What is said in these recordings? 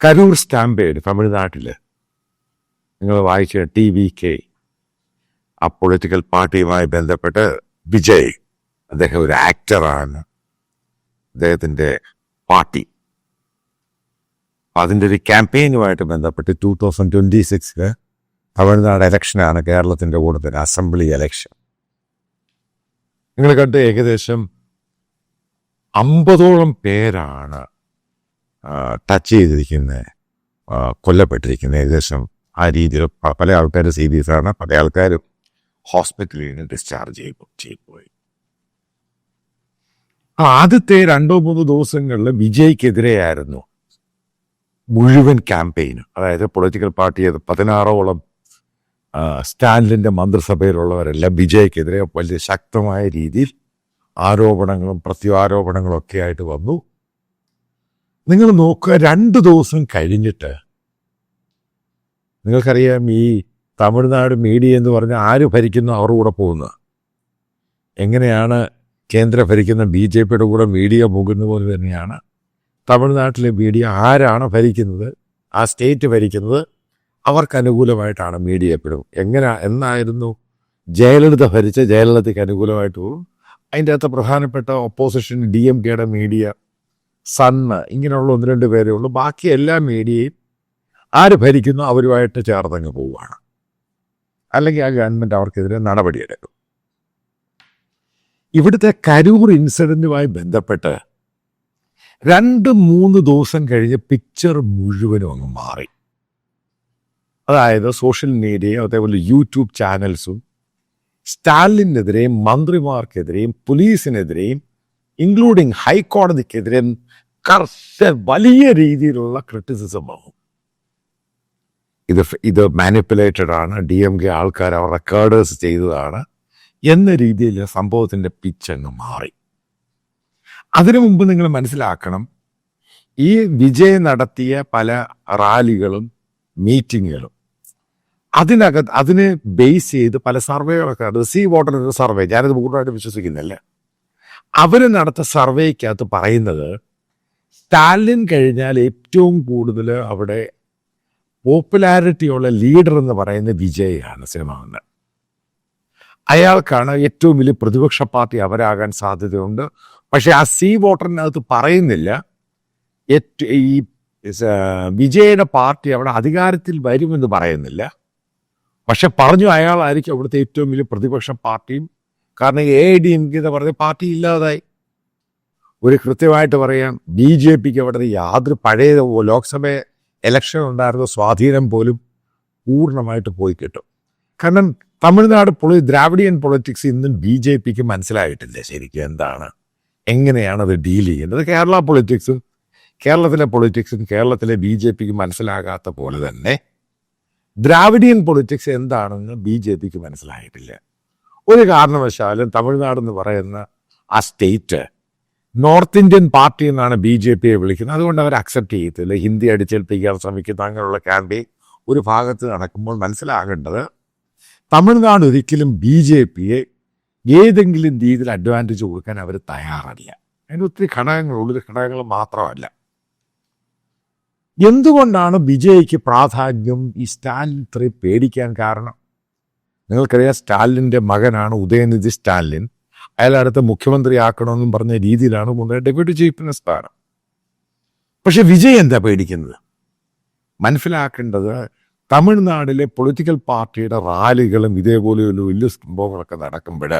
Karur stampede തമിഴ്നാട്ടിൽ നിങ്ങൾ വായിച്ച ടി വി കെ. ആ പൊളിറ്റിക്കൽ പാർട്ടിയുമായി ബന്ധപ്പെട്ട് വിജയ് അദ്ദേഹം ഒരു ആക്ടറാണ്. അദ്ദേഹത്തിന്റെ പാർട്ടി. അതിന്റെ ഒരു ക്യാമ്പയിനുമായിട്ട് ബന്ധപ്പെട്ട് ടൂ തൗസൻഡ് ട്വന്റി സിക്സിൽ തമിഴ്നാട് ഇലക്ഷനാണ് കേരളത്തിന്റെ കൂടുതൽ അസംബ്ലി ഇലക്ഷൻ. നിങ്ങൾ കണ്ട് ഏകദേശം അമ്പതോളം പേരാണ് ടച്ച് ചെയ്തിരിക്കുന്ന കൊല്ലപ്പെട്ടിരിക്കുന്ന ഏകദേശം ആ രീതിയിൽ പല ആൾക്കാരും സീരിയസ് ആണ് പല ആൾക്കാരും ഹോസ്പിറ്റലിൽ നിന്ന് ഡിസ്ചാർജ് ചെയ്തു ചെയ്തു പോയി. ആ ആദ്യത്തെ രണ്ടോ മൂന്നോ ദിവസങ്ങളിൽ വിജയ്ക്കെതിരെയായിരുന്നു മുഴുവൻ ക്യാമ്പയിനും അതായത് പൊളിറ്റിക്കൽ പാർട്ടി അത് പതിനാറോളം സ്റ്റാലിന്റെ മന്ത്രിസഭയിലുള്ളവരെല്ലാം വിജയ്ക്കെതിരെ വലിയ ശക്തമായ രീതിയിൽ ആരോപണങ്ങളും പ്രത്യാരോപണങ്ങളും ഒക്കെ ആയിട്ട് വന്നു. നിങ്ങൾ നോക്കുക രണ്ട് ദിവസം കഴിഞ്ഞിട്ട് നിങ്ങൾക്കറിയാം ഈ തമിഴ്നാട് മീഡിയ എന്ന് പറഞ്ഞാൽ ആര് ഭരിക്കുന്നു അവരുടെ കൂടെ പോകുന്നത്. എങ്ങനെയാണ് കേന്ദ്ര ഭരിക്കുന്ന ബി ജെ പിയുടെ കൂടെ മീഡിയ പോകുന്ന പോലെ തന്നെയാണ് തമിഴ്നാട്ടിലെ മീഡിയ ആരാണ് ഭരിക്കുന്നത് ആ സ്റ്റേറ്റ് ഭരിക്കുന്നത് അവർക്ക് അനുകൂലമായിട്ടാണ് മീഡിയ എപ്പോഴും. എങ്ങനെ എന്നായിരുന്നു ജയലളിത ഭരിച്ച ജയലളിതയ്ക്ക് അനുകൂലമായിട്ട് പോകും. അതിന്റെ അകത്ത് പ്രധാനപ്പെട്ട ഒപ്പോസിഷൻ ഡി എം കെയുടെ മീഡിയ സണ്ണ് ഇങ്ങനെയുള്ള ഒന്ന് രണ്ട് പേരേ ഉള്ളൂ. ബാക്കി എല്ലാ മീഡിയയും ആര് ഭരിക്കുന്നു അവരുമായിട്ട് ചേർന്നങ്ങ് പോവുകയാണ്. അല്ലെങ്കിൽ ആ ഗവൺമെന്റ് അവർക്കെതിരെ നടപടിയെടുക്കും. ഇവിടുത്തെ കരൂർ ഇൻസിഡന്റുമായി ബന്ധപ്പെട്ട് രണ്ട് മൂന്ന് ദിവസം കഴിഞ്ഞ് പിക്ചർ മുഴുവനും അങ്ങ് മാറി. അതായത് സോഷ്യൽ മീഡിയയും അതേപോലെ യൂട്യൂബ് ചാനൽസും സ്റ്റാലിനെതിരെയും മന്ത്രിമാർക്കെതിരെയും പോലീസിനെതിരെയും ഇൻക്ലൂഡിങ് ഹൈക്കോടതിക്കെതിരെ കർശന വലിയ രീതിയിലുള്ള ക്രിറ്റിസിസം ആവും ഇത് ഇത് മാനിപ്പുലേറ്റഡ് ആണ്. ഡി എം കെ ആൾക്കാർ അവർ റെക്കോർഡേഴ്സ് ചെയ്തതാണ്. എന്ന രീതിയിൽ സംഭവത്തിന്റെ പിച്ച് അങ്ങ് മാറി. അതിനു മുമ്പ് നിങ്ങൾ മനസ്സിലാക്കണം ഈ വിജയ് നടത്തിയ പല റാലികളും മീറ്റിങ്ങുകളും അതിനകത്ത് അതിനെ ബേസ് ചെയ്ത് പല സർവേകളൊക്കെ സീ വാട്ടർ സർവേ ഞാനത് പൂർണമായിട്ട് വിശ്വസിക്കുന്നില്ല. അവർ നടത്ത സർവേക്കകത്ത് പറയുന്നത് സ്റ്റാലിൻ കഴിഞ്ഞാൽ ഏറ്റവും കൂടുതൽ അവിടെ പോപ്പുലാരിറ്റിയുള്ള ലീഡർ എന്ന് പറയുന്ന വിജയാണ് സിനിമ അയാൾക്കാണ് ഏറ്റവും വലിയ പ്രതിപക്ഷ പാർട്ടി അവരാകാൻ സാധ്യതയുണ്ട്. പക്ഷേ ആ സീ വോട്ടറിനകത്ത് പറയുന്നില്ല. ഈ വിജയുടെ പാർട്ടി അവിടെ അധികാരത്തിൽ വരുമെന്ന് പറയുന്നില്ല. പക്ഷെ പറഞ്ഞു അയാളായിരിക്കും അവിടുത്തെ ഏറ്റവും വലിയ പ്രതിപക്ഷ പാർട്ടിയും കാരണം A I D M K എന്ന് പറഞ്ഞ പാർട്ടി ഇല്ലാതായി. ഒരു കൃത്യമായിട്ട് പറയാം ബി ജെ പിക്ക് അവിടെ യാതൊരു പഴയ ലോക്സഭ ഇലക്ഷൻ ഉണ്ടായിരുന്ന സ്വാധീനം പോലും പൂർണമായിട്ട് പോയി കിട്ടും. കാരണം തമിഴ്നാട് പൊളി ദ്രാവിഡിയൻ പൊളിറ്റിക്സ് ഇന്നും ബി ജെ പിക്ക് മനസ്സിലായിട്ടില്ല ശരിക്കും എന്താണ്. എങ്ങനെയാണ് അത് ഡീൽ ചെയ്യുന്നത്? കേരള പൊളിറ്റിക്സും കേരളത്തിലെ പൊളിറ്റിക്സും കേരളത്തിലെ ബി ജെ പിക്ക് മനസ്സിലാകാത്ത പോലെ തന്നെ ദ്രാവിഡിയൻ പൊളിറ്റിക്സ് എന്താണെന്ന് ബി ജെ പിക്ക് മനസ്സിലായിട്ടില്ല. ഒരു കാരണവശാലും തമിഴ്നാട് എന്ന് പറയുന്ന ആ സ്റ്റേറ്റ് നോർത്ത് ഇന്ത്യൻ പാർട്ടി എന്നാണ് ബി ജെ പിയെ വിളിക്കുന്നത്. അതുകൊണ്ട് അവർ അക്സെപ്റ്റ് ചെയ്യത്തില്ല. ഹിന്ദി അടിച്ചേൽപ്പിക്കാൻ ശ്രമിക്കുന്ന അങ്ങനെയുള്ള ക്യാമ്പയിൻ ഒരു ഭാഗത്ത് നടക്കുമ്പോൾ മനസ്സിലാകേണ്ടത് തമിഴ്നാട് ഒരിക്കലും ബി ജെ പിയെ ഏതെങ്കിലും രീതിയിൽ അഡ്വാന്റേജ് കൊടുക്കാൻ അവർ തയ്യാറല്ല. അതിന് ഒത്തിരി ഘടകങ്ങളുള്ളൊരു ഘടകങ്ങൾ മാത്രമല്ല. എന്തുകൊണ്ടാണ് വിജയ്ക്ക് പ്രാധാന്യം ഈ സ്റ്റാലിൻ ഇത്രയും പേടിക്കാൻ കാരണം? നിങ്ങൾക്കറിയാം സ്റ്റാലിന്റെ മകനാണ് ഉദയനിധി സ്റ്റാലിൻ. അയാൾ അടുത്ത മുഖ്യമന്ത്രി ആക്കണമെന്നും പറഞ്ഞ രീതിയിലാണ് മുന്നേ ഡെപ്യൂട്ടി ചീഫ് സ്ഥാനം. പക്ഷെ വിജയ് എന്താ പേടിക്കുന്നത്? മനസ്സിലാക്കേണ്ടത് തമിഴ്നാട്ടിലെ പൊളിറ്റിക്കൽ പാർട്ടിയുടെ റാലികളും ഇതേപോലെയുള്ള വലിയ സംഭവങ്ങളൊക്കെ നടക്കുമ്പോൾ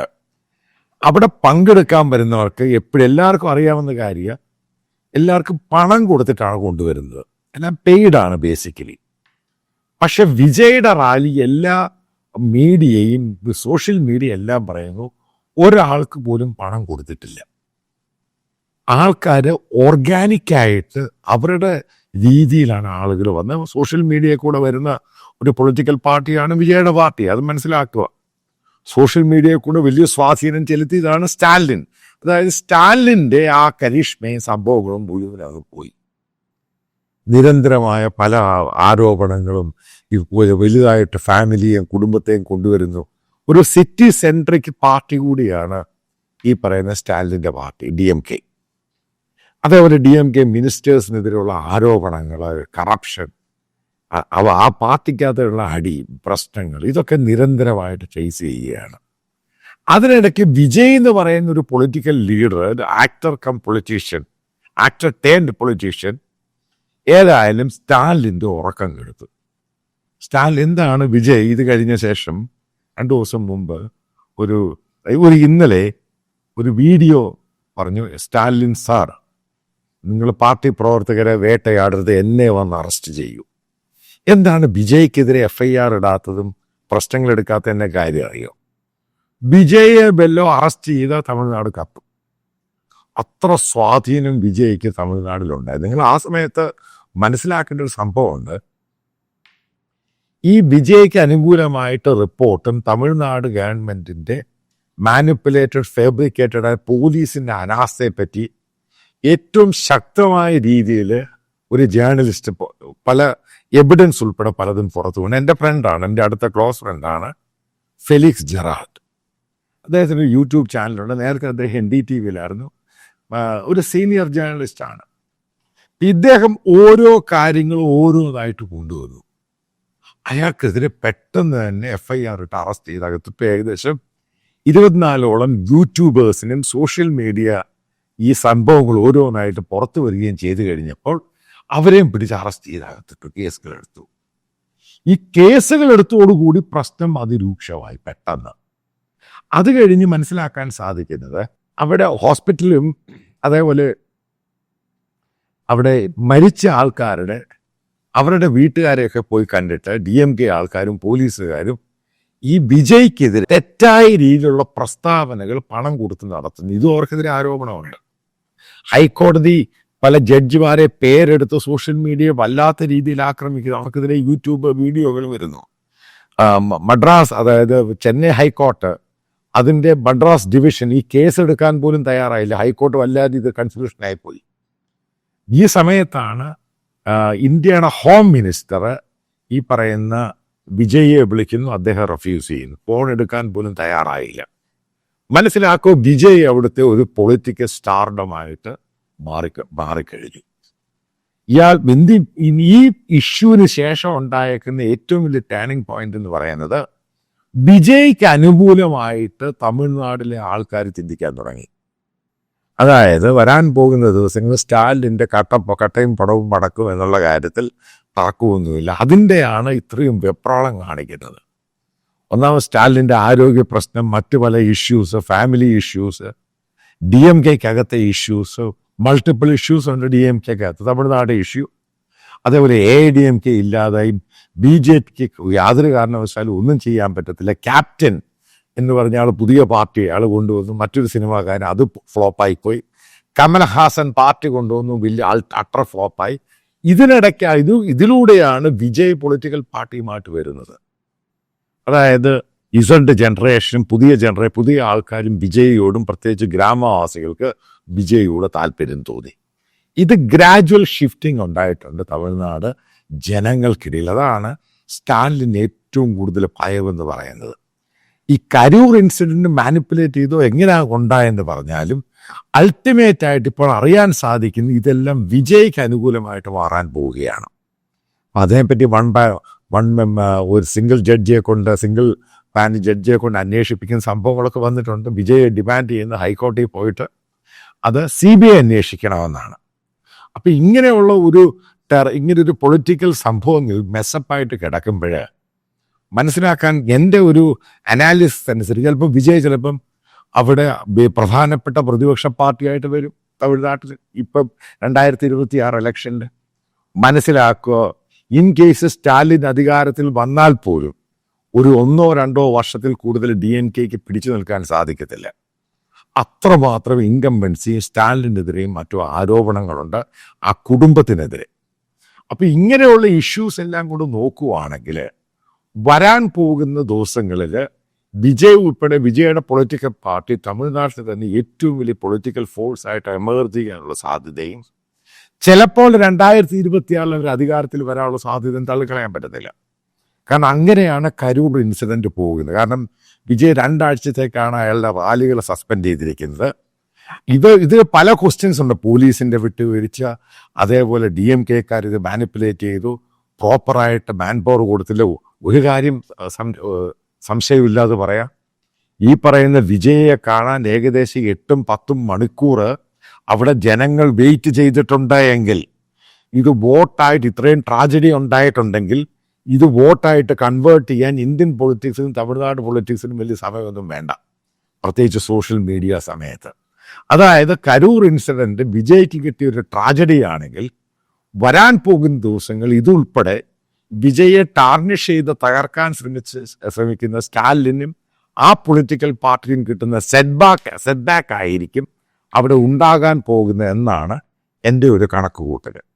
അവിടെ പങ്കെടുക്കാൻ വരുന്നവർക്ക് എപ്പോഴും എല്ലാവർക്കും അറിയാവുന്ന കാര്യം എല്ലാവർക്കും പണം കൊടുത്തിട്ടാണ് കൊണ്ടുവരുന്നത്. എല്ലാം പെയ്ഡാണ് ബേസിക്കലി പക്ഷെ വിജയുടെ റാലി എല്ലാ മീഡിയയും സോഷ്യൽ മീഡിയ എല്ലാം പറയുന്നു ഒരാൾക്ക് പോലും പണം കൊടുത്തിട്ടില്ല. ആൾക്കാർ ഓർഗാനിക്കായിട്ട് അവരുടെ രീതിയിലാണ് ആളുകൾ വന്ന് സോഷ്യൽ മീഡിയയിൽ കൂടെ വരുന്ന ഒരു പൊളിറ്റിക്കൽ പാർട്ടിയാണ് വിജയുടെ പാർട്ടി അത് മനസ്സിലാക്കുക. സോഷ്യൽ മീഡിയയിൽ കൂടെ വലിയ സ്വാധീനം ചെലുത്തിയതാണ് സ്റ്റാലിൻ. അതായത് സ്റ്റാലിന്റെ ആ കരീഷ്മയും സംഭവങ്ങളും മുഴുവൻ അത് പോയി. നിരന്തരമായ പല ആരോപണങ്ങളും ഇതുപോലെ വലുതായിട്ട് ഫാമിലിയെയും കുടുംബത്തെയും കൊണ്ടുവരുന്നു. ഒരു സിറ്റി സെൻട്രിക് പാർട്ടി കൂടിയാണ് ഈ പറയുന്ന സ്റ്റാലിന്റെ പാർട്ടി ഡി എം കെ. അതേപോലെ ഡി എം കെ മിനിസ്റ്റേഴ്സിനെതിരെയുള്ള ആരോപണങ്ങൾ കറപ്ഷൻ അവ ആ പാർട്ടിക്കകത്തുള്ള അടി പ്രശ്നങ്ങൾ ഇതൊക്കെ നിരന്തരമായിട്ട് ചേസ് ചെയ്യുകയാണ്. അതിനിടയ്ക്ക് വിജയ് എന്ന് പറയുന്ന ഒരു political leader actor cum politician actor turned politician ഏതായാലും സ്റ്റാലിന്റെ ഉറക്കം കെടുത്തു. സ്റ്റാലിൻ എന്താണ് വിജയ് ഇത് കഴിഞ്ഞ ശേഷം രണ്ടു ദിവസം മുമ്പ് ഒരു ഒരു ഇന്നലെ ഒരു വീഡിയോ പറഞ്ഞു സ്റ്റാലിൻ സാർ നിങ്ങൾ പാർട്ടി പ്രവർത്തകരെ വേട്ടയാടരുത് എന്നെ വന്ന് അറസ്റ്റ് ചെയ്യൂ. എന്താണ് വിജയ്ക്കെതിരെ എഫ് ഐ ആർ ഇടാത്തതും പ്രശ്നങ്ങൾ എടുക്കാത്തതിന്റെ കാര്യം അറിയോ? വിജയെ ബെല്ലോ അറസ്റ്റ് ചെയ്ത തമിഴ്നാട് കത്തും അത്ര സ്വാധീനം വിജയ്ക്ക് തമിഴ്നാടിലുണ്ടായി നിങ്ങൾ ആ സമയത്ത് മനസ്സിലാക്കേണ്ട ഒരു സംഭവമുണ്ട്. ഈ വിജയ്ക്ക് അനുകൂലമായിട്ട് റിപ്പോർട്ടും തമിഴ്നാട് ഗവൺമെന്റിന്റെ മാനിപ്പുലേറ്റഡ് ഫാബ്രിക്കേറ്റഡ് ആയ പോലീസിന്റെ അനാസ്ഥയെ പറ്റി ഏറ്റവും ശക്തമായ രീതിയിൽ ഒരു ജേർണലിസ്റ്റ് പല എവിഡൻസ് ഉൾപ്പെടെ പലതും പുറത്തു കൊണ്ട് എന്റെ ഫ്രണ്ടാണ് എന്റെ അടുത്ത ക്ലോസ് ഫ്രണ്ടാണ് ഫെലിക്സ് ജെറാഡ് അദ്ദേഹത്തിന് യൂട്യൂബ് ചാനലുണ്ട്. നേരത്തെ അദ്ദേഹം എൻ ഡി ടി വിയിലായിരുന്നു. ഒരു സീനിയർ ജേർണലിസ്റ്റ് ആണ് ഇദ്ദേഹം ഓരോ കാര്യങ്ങളും ഓരോന്നായിട്ട് കൊണ്ടുവന്നു. അയാൾക്കെതിരെ പെട്ടെന്ന് തന്നെ എഫ് ഐ ആർ ഇട്ട് അറസ്റ്റ് ചെയ്ത് അകത്തിപ്പോൾ ഏകദേശം ഇരുപത്തിനാലോളം യൂട്യൂബേഴ്സിനും സോഷ്യൽ മീഡിയ ഈ സംഭവങ്ങൾ ഓരോന്നായിട്ട് പുറത്തു വരികയും ചെയ്തു കഴിഞ്ഞപ്പോൾ അവരെയും പിടിച്ച് അറസ്റ്റ് ചെയ്ത് അകത്തിട്ടു കേസുകൾ എടുത്തു ഈ കേസുകൾ എടുത്തോടുകൂടി പ്രശ്നം അതിരൂക്ഷമായി പെട്ടെന്ന്. അത് കഴിഞ്ഞ് മനസ്സിലാക്കാൻ സാധിക്കുന്നത് അവിടെ ഹോസ്പിറ്റലും അതേപോലെ അവിടെ മരിച്ച ആൾക്കാരുടെ അവരുടെ വീട്ടുകാരെയൊക്കെ പോയി കണ്ടിട്ട് ഡി എം കെ ആൾക്കാരും പോലീസുകാരും ഈ വിജയ്ക്കെതിരെ തെറ്റായ രീതിയിലുള്ള പ്രസ്താവനകൾ പണം കൊടുത്ത് നടത്തുന്നു. ഇതും അവർക്കെതിരെ ആരോപണമുണ്ട്. ഹൈക്കോടതി പല ജഡ്ജിമാരെ പേരെടുത്ത് സോഷ്യൽ മീഡിയ വല്ലാത്ത രീതിയിൽ ആക്രമിക്കുന്നു. അവർക്കെതിരെ യൂട്യൂബ് വീഡിയോകൾ വരുന്നു. മദ്രാസ് അതായത് ചെന്നൈ ഹൈക്കോർട്ട് അതിന്റെ മദ്രാസ് ഡിവിഷൻ ഈ കേസ് എടുക്കാൻ പോലും തയ്യാറായില്ല. ഹൈക്കോർട്ട് വല്ലാതെ ഇത് കൺഫ്യൂഷനായി പോയി. ഈ സമയത്താണ് ഇന്ത്യയുടെ ഹോം മിനിസ്റ്റർ ഈ പറയുന്ന വിജയെ വിളിക്കുന്നു അദ്ദേഹം റെഫ്യൂസ് ചെയ്യുന്നു. ഫോൺ എടുക്കാൻ പോലും തയ്യാറായില്ല. മനസ്സിലാക്കൂ വിജയ് അവിടുത്തെ ഒരു പൊളിറ്റിക്കൽ സ്റ്റാർഡമായിട്ട് മാറി മാറിക്കഴിഞ്ഞു. ഇയാൾ ബിന്ദി ഈ ഇഷ്യൂവിന് ശേഷം ഉണ്ടായേക്കുന്ന ഏറ്റവും വലിയ ടേണിംഗ് പോയിന്റ് എന്ന് പറയുന്നത് വിജയ്ക്ക് അനുകൂലമായിട്ട് തമിഴ്നാടിലെ ആൾക്കാർ ചിന്തിക്കാൻ തുടങ്ങി. അതായത് വരാൻ പോകുന്ന ദിവസങ്ങൾ സ്റ്റാലിന്റെ കട്ട കട്ടയും പടവും പടക്കും എന്നുള്ള കാര്യത്തിൽ തറക്കുമൊന്നുമില്ല അതിന്റെയാണ് ഇത്രയും വെപ്രാളം കാണിക്കുന്നത്. ഒന്നാമത് സ്റ്റാലിന്റെ ആരോഗ്യ പ്രശ്നം മറ്റു പല issues family issues D M കെക്കകത്തെ issues multiple issues ഉണ്ട് ഡി എം കെക്കകത്ത് തമിഴ്നാട് ഇഷ്യൂ അതേപോലെ എ ഡി എം കെ ഇല്ലാതായി. ബി ജെ പിക്ക് യാതൊരു കാരണവശാലും ഒന്നും ചെയ്യാൻ പറ്റത്തില്ല. ക്യാപ്റ്റൻ എന്ന് പറഞ്ഞ പുതിയ പാർട്ടി അയാൾ കൊണ്ടുവന്നു. മറ്റൊരു സിനിമാക്കാരൻ അത് ഫ്ലോപ്പായിപ്പോയി. കമൽഹാസൻ പാർട്ടി കൊണ്ടുവന്നു. വലിയ അട്ടർ ഫ്ലോപ്പായി. ഇതിനിടയ്ക്ക് ഇത് ഇതിലൂടെയാണ് വിജയ് പൊളിറ്റിക്കൽ പാർട്ടിയുമായിട്ട് വരുന്നത്. അതായത് ഇസണ്ട് ജനറേഷനും പുതിയ ജനറേഷൻ പുതിയ ആൾക്കാരും വിജയിയോടും പ്രത്യേകിച്ച് ഗ്രാമവാസികൾക്ക് വിജയിയോട് താല്പര്യം തോന്നി. ഇത് ഗ്രാജുവൽ ഷിഫ്റ്റിംഗ് ഉണ്ടായിട്ടുണ്ട് തമിഴ്നാട് ജനങ്ങൾക്കിടയിൽ. അതാണ് സ്റ്റാലിന് ഏറ്റവും കൂടുതൽ ഭയമെന്ന് പറയുന്നത്. ഈ കരൂർ ഇൻസിഡന്റ് മാനിപ്പുലേറ്റ് ചെയ്തോ എങ്ങനെയാണ് ഉണ്ടായെന്ന് പറഞ്ഞാലും അൾട്ടിമേറ്റ് ആയിട്ട് ഇപ്പോൾ അറിയാൻ സാധിക്കുന്നു ഇതെല്ലാം വിജയ്ക്ക് അനുകൂലമായിട്ട് മാറാൻ പോവുകയാണ്. അതിനെപ്പറ്റി വൺ ബൈ വൺ ഒരു സിംഗിൾ ജഡ്ജിയെ കൊണ്ട് സിംഗിൾ പാനൽ ജഡ്ജിയെ കൊണ്ട് അന്വേഷിപ്പിക്കുന്ന സംഭവങ്ങളൊക്കെ വന്നിട്ടുണ്ട്. വിജയ് ഡിമാൻഡ് ചെയ്യുന്ന ഹൈക്കോടതിയിൽ പോയിട്ട് അത് സി ബി ഐ അന്വേഷിക്കണമെന്നാണ്. അപ്പം ഇങ്ങനെയുള്ള ഒരു ടെറ ഇങ്ങനെ ഒരു പൊളിറ്റിക്കൽ സംഭവങ്ങൾ മെസ്സപ്പായിട്ട് കിടക്കുമ്പോൾ മനസ്സിലാക്കാൻ എന്റെ ഒരു അനാലിസിസ് അനുസരിച്ച് ചിലപ്പോൾ വിജയ് ചിലപ്പം അവിടെ പ്രധാനപ്പെട്ട പ്രതിപക്ഷ പാർട്ടിയായിട്ട് വരും തമിഴ്നാട്ടിൽ ഇപ്പം രണ്ടായിരത്തി ഇരുപത്തി ആറ് ഇലക്ഷനിൽ മനസ്സിലാക്കുക ഇൻ കേസ് സ്റ്റാലിൻ അധികാരത്തിൽ വന്നാൽ പോലും ഒരു ഒന്നോ രണ്ടോ വർഷത്തിൽ കൂടുതൽ ഡി എൻ കെക്ക് പിടിച്ചു നിൽക്കാൻ സാധിക്കത്തില്ല. അത്രമാത്രം ഇൻകംബൻസി സ്റ്റാലിനെതിരെയും മറ്റു ആരോപണങ്ങളുണ്ട് ആ കുടുംബത്തിനെതിരെ. അപ്പൊ ഇങ്ങനെയുള്ള ഇഷ്യൂസ് എല്ലാം കൂടെ നോക്കുവാണെങ്കിൽ വരാൻ പോകുന്ന ദിവസങ്ങളിൽ വിജയ് ഉൾപ്പെടെ വിജയുടെ പൊളിറ്റിക്കൽ പാർട്ടി തമിഴ്നാട്ടിൽ തന്നെ ഏറ്റവും വലിയ പൊളിറ്റിക്കൽ ഫോഴ്സ് ആയിട്ട് എമേർജ് ചെയ്യാനുള്ള സാധ്യതയും ചിലപ്പോൾ രണ്ടായിരത്തി ഇരുപത്തിയാറിൽ അവർ അധികാരത്തിൽ വരാനുള്ള സാധ്യതയും തള്ളിക്കളയാൻ പറ്റത്തില്ല കാരണം അങ്ങനെയാണ് കരൂർ ഇൻസിഡന്റ് പോകുന്നത്. കാരണം വിജയ് രണ്ടാഴ്ചത്തേക്കാണ് അയാളുടെ റാലികൾ സസ്പെൻഡ് ചെയ്തിരിക്കുന്നത്. ഇത് ഇത് പല ക്വസ്റ്റ്യൻസ് ഉണ്ട്. പോലീസിന്റെ വിട്ടുവീഴ്ച അതേപോലെ ഡി എം കെക്കാർ ഇത് മാനിപ്പുലേറ്റ് ചെയ്തു പ്രോപ്പറായിട്ട് മാൻ പവർ കൊടുത്തില്ല. ഒരു കാര്യം സംശയമില്ലാതെ പറയാം. ഈ പറയുന്ന വിജയയെ കാണാൻ ഏകദേശം എട്ടും പത്തും മണിക്കൂർ അവിടെ ജനങ്ങൾ വെയിറ്റ് ചെയ്തിട്ടുണ്ട് എങ്കിൽ ഇത് വോട്ടായിട്ട് ഇത്രയും ട്രാജഡി ഉണ്ടായിട്ടുണ്ടെങ്കിൽ ഇത് വോട്ടായിട്ട് കൺവേർട്ട് ചെയ്യാൻ ഇന്ത്യൻ പൊളിറ്റിക്സിനും തമിഴ്നാട് പൊളിറ്റിക്സിനും വലിയ സമയമൊന്നും വേണ്ട. പ്രത്യേകിച്ച് സോഷ്യൽ മീഡിയ സമയത്ത്. അതായത് കരൂർ ഇൻസിഡന്റ് വിജയ്ക്ക് കിട്ടിയ ഒരു ട്രാജഡി ആണെങ്കിൽ വരാൻ പോകുന്ന ദിവസങ്ങൾ ഇതുൾപ്പെടെ വിജയെ ടാർണിഷ് ചെയ്ത് തകർക്കാൻ ശ്രമിച്ച് ശ്രമിക്കുന്ന സ്റ്റാലിനും ആ പൊളിറ്റിക്കൽ പാർട്ടിയും കിട്ടുന്ന സെറ്റ് ബാക്ക് സെറ്റ് ബാക്ക് ആയിരിക്കും അവിടെ ഉണ്ടാകാൻ പോകുന്നത് എന്നാണ് എന്റെ ഒരു കണക്കുകൂട്ടൽ.